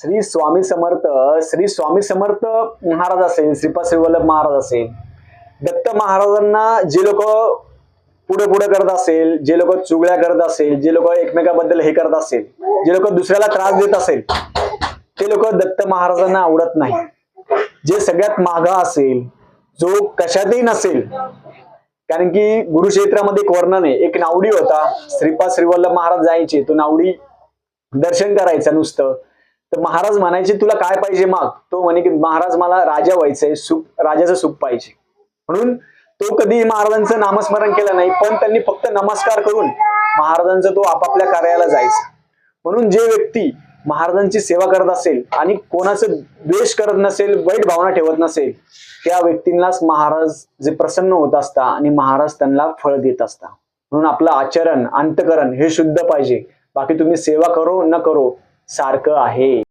श्री स्वामी समर्थ श्री स्वामी समर्थ महाराज असेल श्रीपाद श्रीवल्लभ महाराज असेल. दत्त महाराजांना जे लोक पुढे पुढे करत असेल जे लोक चुगळ्या करत असेल जे लोक एकमेकाबद्दल हे करत असेल जे लोक दुसऱ्याला त्रास देत असेल ते लोक दत्त महाराजांना आवडत नाही. जे सगळ्यात मागा असेल जो कशातही नसेल कारण की गुरुक्षेत्रामध्ये एक वर्णन आहे एक नावडी होता श्रीपाद श्रीवल्लभ महाराज जायचे तो नावडी दर्शन करायचा नुसतं. तर महाराज म्हणायचे तुला काय पाहिजे माग? तो म्हणे की महाराज मला राजा व्हायचंय सुख राजाचं सुख पाहिजे. म्हणून तो कधी महाराजांचं नामस्मरण केलं नाही पण त्यांनी फक्त नमस्कार करून महाराजांचं तो आपापल्या कार्याला जायचा. म्हणून जे व्यक्ती महाराजांची सेवा करत असेल आणि कोणाचं द्वेष करत नसेल वाईट भावना ठेवत नसेल त्या व्यक्तींनाच महाराज जे प्रसन्न होत असता आणि महाराज त्यांना फळ देत असता. म्हणून आपलं आचरण अंतकरण हे शुद्ध पाहिजे. बाकी तुम्ही सेवा करो न करो सारखं आहे.